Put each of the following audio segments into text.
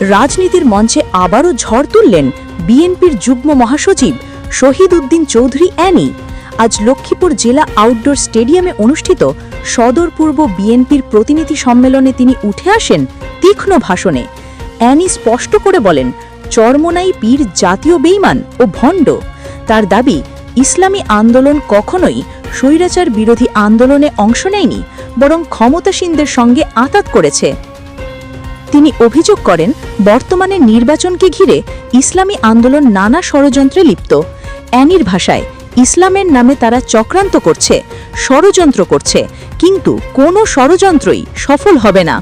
রাজনীতির মঞ্চে আবারও ঝড় তুললেন বিএনপির যুগ্ম মহাসচিব শহীদ উদ্দিন চৌধুরী অ্যানি। আজ লক্ষ্মীপুর জেলা আউটডোর স্টেডিয়ামে অনুষ্ঠিত সদর পূর্ব বিএনপির প্রতিনিধি সম্মেলনে তিনি উঠে আসেন তীক্ষ্ণ ভাষণে। অ্যানি স্পষ্ট করে বলেন, চরমোনাই পীর জাতীয় বেইমান ও ভণ্ড। তার দাবি, ইসলামী আন্দোলন কখনোই স্বৈরাচার বিরোধী আন্দোলনে অংশ নেয়নি, বরং ক্ষমতাসীনদের সঙ্গে আতাত করেছে। তিনি অভিযোগ করেন, বর্তমানে নির্বাচনকে ঘিরে ইসলামী আন্দোলন নানা ষড়যন্ত্রে লিপ্ত। অ্যানির ভাষায়, ইসলামের নামে তারা চক্রান্ত করছে, ষড়যন্ত্র করছে, কিন্তু কোনো ষড়যন্ত্রই সফল হবে না।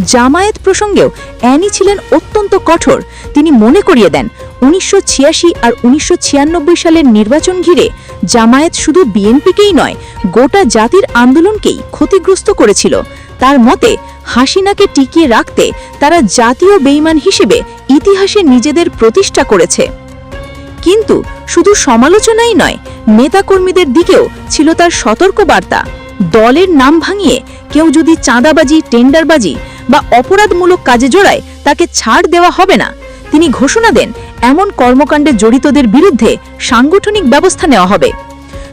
জামায়াত প্রসঙ্গেও অ্যানি ছিলেন অত্যন্ত কঠোর। তিনি মনে করিয়ে দেন, উনিশশো ছিয়াশি আর উনিশশো ছিয়ানব্বই সালের নির্বাচন ঘিরে জামায়াত শুধু বিএনপিকেই নয়, গোটা জাতির আন্দোলনকেই ক্ষতিগ্রস্ত করেছিল। তার মতে, হাসিনাকে টিকিয়ে রাখতে তারা জাতীয় বেইমান হিসেবে ইতিহাসে নিজেদের প্রতিষ্ঠা করেছে। কিন্তু শুধু সমালোচনাই নয়, নেতাকর্মীদের দিকেও ছিল তার সতর্ক বার্তা দলের নাম ভাঙিয়ে কেউ যদি চাঁদাবাজি, টেন্ডারবাজি বা অপরাধমূলক কাজে জড়ায়, তাকে ছাড় দেওয়া হবে না। তিনি ঘোষণা দেন, এমন কর্মকাণ্ডে জড়িতদের বিরুদ্ধে সাংগঠনিক ব্যবস্থা নেওয়া হবে।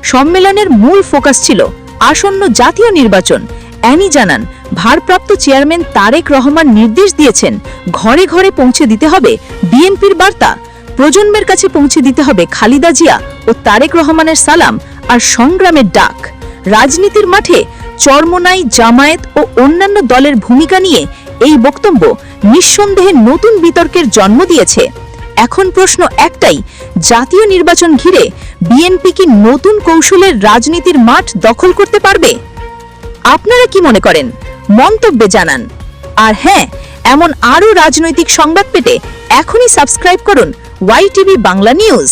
সম্মেলনের মূল ফোকাস ছিল আসন্ন জাতীয় নির্বাচন। অ্যানি জানান, ভারপ্রাপ্ত চেয়ারম্যান তারেক রহমান নির্দেশ দিয়েছেন, ঘরে ঘরে পৌঁছে দিতে হবে বিএনপির বার্তা। প্রজন্মের কাছে পৌঁছে দিতে হবে খালিদা জিয়া ও তারেক রহমানের সালাম আর সংগ্রামের ডাক। রাজনীতির মাঠে চরমোনাই জামায়াত ও অন্যান্য দলের ভূমিকা নিয়ে এই বক্তব্য নিঃসন্দেহে নতুন বিতর্কের জন্ম দিয়েছে। এখন প্রশ্ন একটাই, জাতীয় নির্বাচন ঘিরে বিএনপি কি নতুন কৌশলের রাজনীতির মাঠ দখল করতে পারবে? আপনারা কি মনে করেন? মন্তব্যে জানান। আর হ্যাঁ এমন আরও রাজনৈতিক সংবাদ পেতে এখনই সাবস্ক্রাইব করুন ওয়াই বাংলা নিউজ।